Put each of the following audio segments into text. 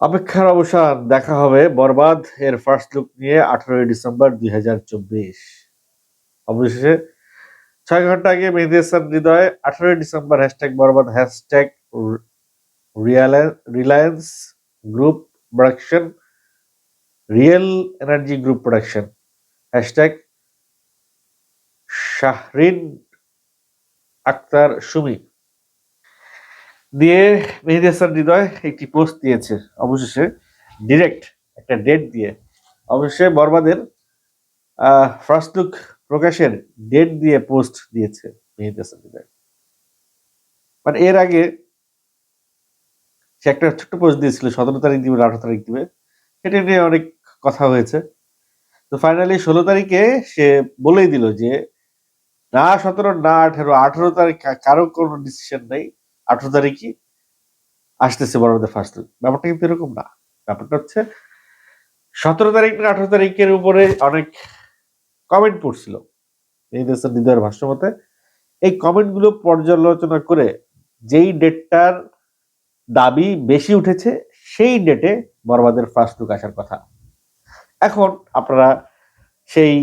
অপেক্ষার অবসান দেখা হবে বরবাদ এর ফার্স্ট লুক নিয়ে আঠারোই ডিসেম্বর দুই হাজার চব্বিশ। অবশেষে ছয় ঘণ্টা আগে মেহেদি হাসান হৃদয় আঠারোই December hashtag Borbaad hashtag Reliance group production real energy group production hashtag Shahrin Akter Sumi দিয়ে মেহেদি হাসান হৃদয় একটি পোস্ট দিয়েছে, অবশেষে ডিরেক্ট একটা ডেট দিয়ে। অবশেষে বরবাদের ফার্স্ট লুক প্রকাশের ডেট দিয়ে পোস্ট দিয়েছে মেহেদি হাসান হৃদয়। মানে এর আগে সে একটা ছোট্ট পোস্ট দিয়েছিল, সতেরো তারিখ দিবে, আঠারো তারিখ দিবে। সেটা নিয়ে অনেক কথা হয়েছে। তো ফাইনালি ষোলো তারিখে সে বলেই দিল যে, না, সতেরো, না, আঠেরো আঠেরো তারিখ, কারও কোনো ডিসিশন নেই। আঠারো তারিখই আসতেছে বড়দের ফার্স্ট ব্যাপারটা কিন্তু এরকম না। ব্যাপারটা হচ্ছে, সতেরো তারিখ না আঠারো তারিখের উপরে অনেক কমেন্ট পড়ছিল এই দেশের হৃদয়ের ভাষ্য মতে এই কমেন্টগুলো পর্যালোচনা করে যেই ডেটটার দাবি বেশি উঠেছে, সেই ডেটে বরবাদের ফার্স্ট লুক আসার কথা। এখন আপনারা সেই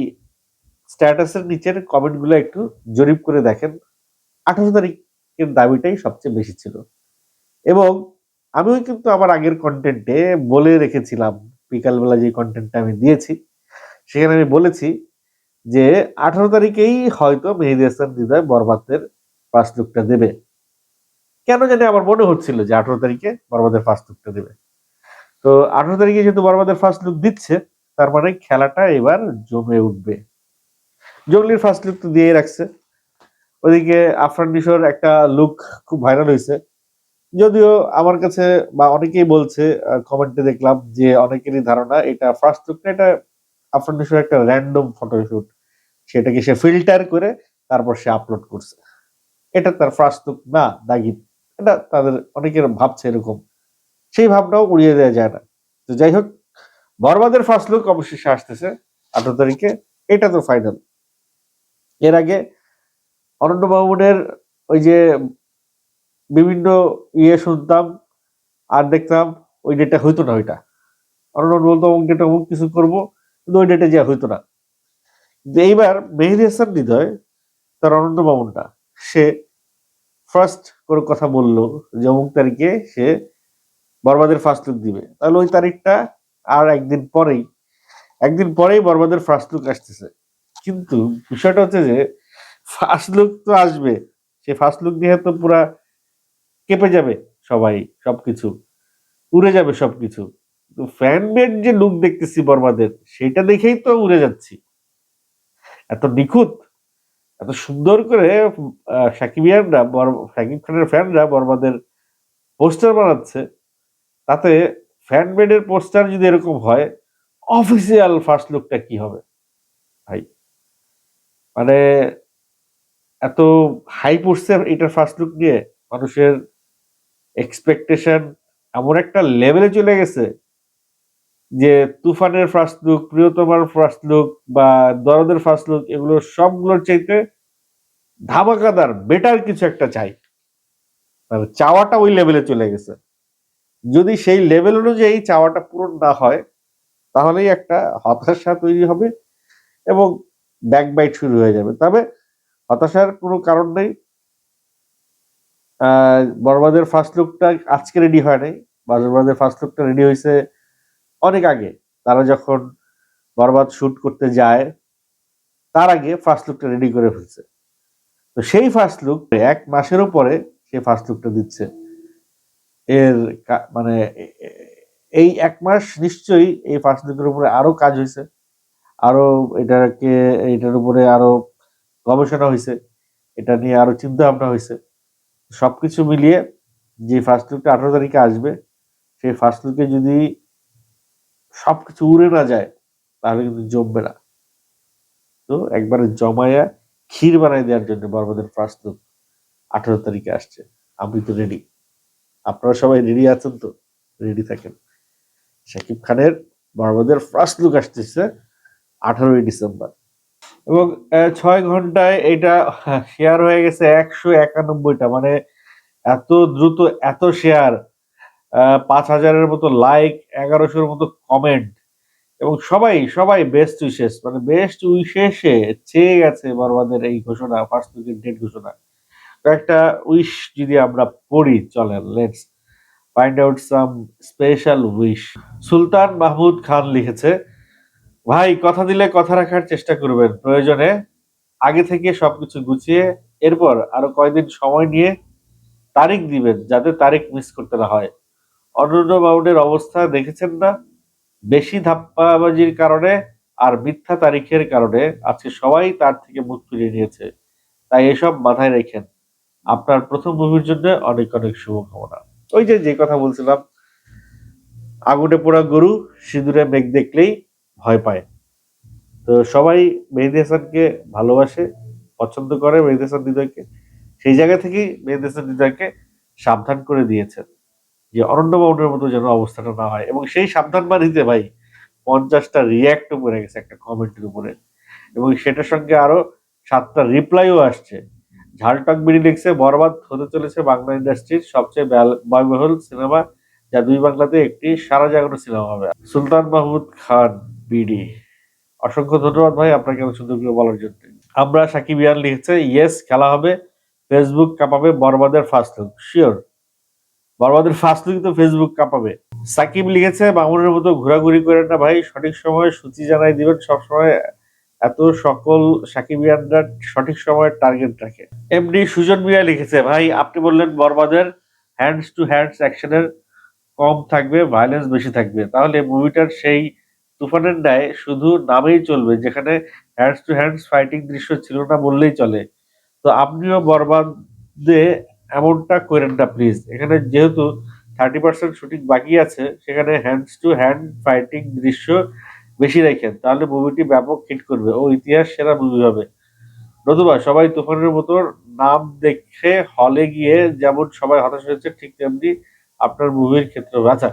স্ট্যাটাসের নিচের কমেন্টগুলো একটু জরিপ করে দেখেন। আঠারো তারিখের দাবিটাই সবচেয়ে বেশি ছিল। এবং আমিও কিন্তু আমার আগের কন্টেন্টে বলে রেখেছিলাম, বিকালবেলা যে কন্টেন্টটা আমি দিয়েছি, সেখানে আমি বলেছি যে আঠারো তারিখেই হয়তো মেহেদি হাসান হৃদয় বরবাদের ফার্স্ট লুকটা দেবে। কেন জানি আমার মনে হচ্ছিল যে আঠারো তারিখে বরবাদের ফার্স্ট লুকটা দেবে। তো আঠারো তারিখে যেহেতু বরবাদের ফার্স্ট লুক দিচ্ছে, তার মানে খেলাটা এবার জমে উঠবে। জঙ্গলির ফার্স্ট লুক তো দিয়ে রাখছে। ওদিকে আফরান নিশোর একটা লুক খুব ভাইরাল হয়েছে। যদিও আমার কাছে বা অনেকেই বলছে কমেন্টে দেখলাম যে অনেকেরই ধারণা এটা ফার্স্ট লুকটা এটা আফরান নিশোর একটা র্যান্ডম ফটোশুট সেটাকে সে ফিল্টার করে তারপর সে আপলোড করছে। এটা তার ফার্স্ট লুক না দাগিব এটা তাদের অনেকের ভাবছে এরকম। সেই ভাবনাও উড়িয়ে দেওয়া যায় না। তো যাই হোক, বরবাদের ফার্স্ট লুক অবশেষে আসতেছে আঠারো তারিখে। এটা তো ফাইনাল এর আগে অনন্ত মাহমুদের ওই যে বিভিন্ন ইয়ে শুনতাম, আর দেখতাম ওই ডেটটা হইতো না ওইটা। অনন্ত বলতো অমুক ডেটে অমুক কিছু করব, কিন্তু ওই ডেটে যা হইতো না। কিন্তু এইবার মেহেদি হাসান হৃদয়, তার অনন্ত মামুনটা সে ফার্স্ট করে কথা বলল যে, অমুক তারিখে সে বরবাদের ফার্স্ট লুক দিবে। তাহলে ওই তারিখটা আর একদিন পরেই একদিন পরেই বরবাদের ফার্স্ট লুক আসতেছে। কিন্তু বিষয়টা হচ্ছে যে ফার্স্ট লুক তো আসবে। সে ফার্স্ট লুক দিয়ে তো পুরা কেঁপে যাবে সবাই, সবকিছু। উড়ে যাবে সবকিছু। তো ফ্যান বেড যে লুক দেখতেছি বর্মাদের, সেটা দেখেই তো উড়ে যাচ্ছি। এত নিখুঁত, এত সুন্দর করে সাকিবিয়ানরা সাকিব খানের ফ্যানরা বর্মাদের পোস্টার বানাচ্ছে। তাতে ফ্যান বেডের পোস্টার যদি এরকম হয় অফিসিয়াল ফার্স্ট লুকটা কি হবে? ভাই মানে এত হাই পড়ছে এটার ফার্স্ট লুক নিয়ে, মানুষের এক্সপেকটেশন এমন একটা লেভেলে চলে গেছে যে তুফানের ফার্স্ট লুক প্রিয়তমার ফার্স্ট লুক বা দরদের ফার্স্ট লুক এগুলো সবগুলোর চাইতে ধামাকাদার বেটার কিছু একটা চাই। মানে চাওয়াটা ওই লেভেলে চলে গেছে। যদি সেই লেভেল অনুযায়ী চাওয়াটা পূরণ না হয়, তাহলেই একটা হতাশা তৈরি হবে এবং ব্যাকবাইট শুরু হয়ে যাবে। তবে হতাশার কোনো কারণ নেই। বরবাদের ফার্স্ট লুকটা আজকে রেডি হয় নাই। বরবাদের ফার্স্ট লুকটা রেডি হয়েছে অনেক আগে। তারা যখন বরবাদ শুট করতে যায়, তার আগে ফার্স্ট লুকটা রেডি করে ফেলছে। তো সেই ফার্স্ট লুক এক মাসেরও পরে সেই ফার্স্ট লুকটা দিচ্ছে। এর মানে এই এক মাস নিশ্চয়ই এই ফার্স্ট লুকের উপরে আরও কাজ হয়েছে। আরও এটাকে, এটার উপরে আরও গবেষণা হয়েছে এটা নিয়ে আরও চিন্তা ভাবনা হয়েছে সবকিছু মিলিয়ে যে ফার্স্ট লুকটা আঠারো তারিখে আসবে, সেই ফার্স্ট লুকে যদি সবকিছু উড়ে না যায়, তাহলে কিন্তু জমবে না। তো একবারে জমায়া ক্ষীর বানাই দেওয়ার জন্য বরবাদের ফার্স্ট লুক আঠারো তারিখে আসছে। আমি তো রেডি আপনারা সবাই রেডি আছেন তো? রেডি থাকেন। শাকিব খানের বরবাদের ফার্স্ট লুক আসতেছে আঠারোই ডিসেম্বর। এবং ছয় ঘন্টায় এটা শেয়ার হয়ে গেছে একশো একানব্বইটা। মানে এত দ্রুত, এত শেয়ার পাঁচ হাজারের মতো লাইক, এগারোশোর মতো কমেন্ট। এবং সবাই সবাই বেস্ট উইশেস। মানে বেস্ট উইশেসে চেয়ে গেছে বরবাদের এই ঘোষণা ফার্স্ট উইকেট ডেট ঘোষণা। কয়েকটা উইশ যদি আমরা পড়ি, চলেন let's find out some special wish Sultan Mahmud Khan লিখেছে ভাই, কথা দিলে কথা রাখার চেষ্টা করবেন প্রয়োজনে। আগে থেকে সবকিছু গুছিয়ে এরপর আরও কয়দিন সময় নিয়ে তারিখ দিবেন যাতে তারিখ মিস করতে না হয়। অনন্য বাউন্ডের অবস্থা দেখেছেন না? বেশি ধাপ্পাবাজির কারণে আর মিথ্যা তারিখের কারণে আজকে সবাই তার থেকে মুখ ফিরিয়ে নিয়েছে। তাই এসব মাথায় রেখেন। আপনার প্রথম মুভির জন্য অনেক অনেক শুভকামনা। ওই যে যে কথা বলছিলাম, আগুনে পোড়া গরু, সিঁদুরে মেঘ দেখলেই ভয় পায়। তো সবাই মেহেদি হাসানকে ভালোবাসে, পছন্দ করে মেহেদি হাসান হৃদয়কে। সেই জায়গা থেকেই মেহেদি হাসান হৃদয়কে সাবধান করে দিয়েছেন যে অরণ্য বাউন্ডের মতো যেন অবস্থাটা না হয়। এবং সেই সাবধান বাণীতে ভাই পঞ্চাশটা রিয়াক্টও করে গেছে একটা কমেন্টের উপরে। এবং সেটার সঙ্গে আরও সাতটা রিপ্লাইও আসছে। ঝালটক বিড়ি লিখছে, বরবাদ হতে চলেছে বাংলা ইন্ডাস্ট্রির সবচেয়ে ব্যয়- ব্যয়বহুল সিনেমা যা দুই বাংলাতে একটি সারা জাগানো সিনেমা হবে। সুলতান মাহমুদ খান বিডি অসংখ্য ধন্যবাদ ভাই আপনাকে সুন্দর করে বলার জন্য। আমরা সাকিব ইয়ান লিখেছে ইয়েস খেলা হবে। ফেসবুক কাঁপাবে বরবাদের ফার্স্ট লুক শিওর বরবাদের ফার্স্ট লুক তো ফেসবুক কাঁপাবে। সাকিব লিখেছে মামুনের মতো ঘোরাঘুরি করেন না ভাই, সঠিক সময়ে সূচি জানাই দিবেন, সবসময় এত সকল সাকিবিয়ানরা সঠিক সময়ে টার্গেট রাখে। এমডি সুজন মিয়া লিখেছে, ভাই, আপনি বললেন বরবাদের হ্যান্ডস টু হ্যান্ডস অ্যাকশনের কম থাকবে ভায়োলেন্স বেশি থাকবে। তাহলে মুভিটার সেই তুফানের ন্যায় শুধু নামেই চলবে, যেখানে হ্যান্ডস টু হ্যান্ডস ফাইটিং দৃশ্য ছিল না বললেই চলে। তো আপনিও বরবাদে এমনটা করেন না প্লিজ এখানে যেহেতু থার্টি পার্সেন্ট শুটিং বাকি আছে, সেখানে হ্যান্ডস টু হ্যান্ড ফাইটিং দৃশ্য বেশি রাখেন, তাহলে মুভিটি ব্যাপক হিট করবে। ও ইতিহাস সেরা মুভি হবে। নতুবা, সবাই তুফানের মতো নাম দেখে হলে গিয়ে যেমন সবাই হতাশ হয়েছে, ঠিক তেমনি আপনার মুভির ক্ষেত্রে আচ্ছা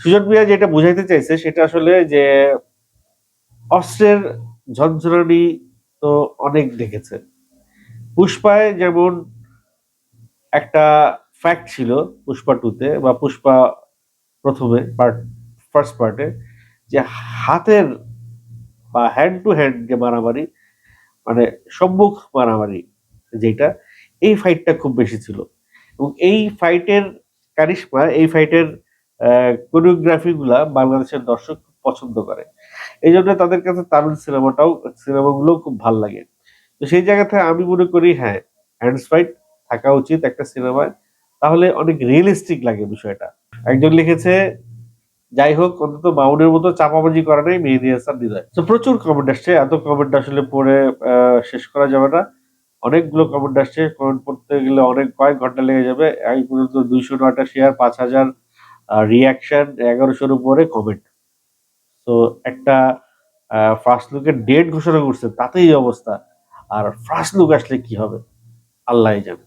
সুজন মিয়া যেটা বুঝাইতে চাইছে সেটা আসলে যে অস্ত্রের ঝনঝনানি তো অনেক দেখেছে। পুষ্পায় যেমন একটা ফ্যাক্ট ছিল পুষ্পা টুতে বা পুষ্পা প্রথমে পার্ট ফার্স্ট পার্টে যে হাতের বা হ্যান্ড টু হ্যান্ড যে মারামারি মানে সম্মুখ মারামারি যেটা, এই ফাইটটা খুব বেশি ছিল। এবং এই ফাইটের কারিশমা, এই ফাইটের কোরিওগ্রাফি গুলা বাংলাদেশের দর্শক পছন্দ করে। এই জন্য তাদের কাছে তামিল সিনেমাটাও সিনেমাগুলো খুব ভালো লাগে। তো সেই জায়গা থেকে আমি মনে করি হ্যাঁ হ্যান্ডস ফাইট থাকা উচিত একটা সিনেমায়। তাহলে অনেক রিয়েলিস্টিক লাগে বিষয়টা। একজন লিখেছে, যাই হোক, অন্তত মাউনের মতো চাপাবাজি করা নেই, মেহেদি হাসান হৃদয় তো প্রচুর কমেন্ট আসছে। এত কমেন্ট আসলে পড়ে শেষ করা যাবে না। অনেকগুলো কমেন্ট আসছে। কমেন্ট পড়তে গেলে অনেক কয়েক ঘণ্টা লেগে যাবে। এই পর্যন্ত দুইশো নয়টা শেয়ার পাঁচ হাজার রিয়াকশন এগারোশোর উপরে কমেন্ট তো একটা ফার্স্ট লুকের ডেট ঘোষণা করছে, তাতেই অবস্থা। আর ফার্স্ট লুক আসলে কি হবে? আল্লাহ জানে।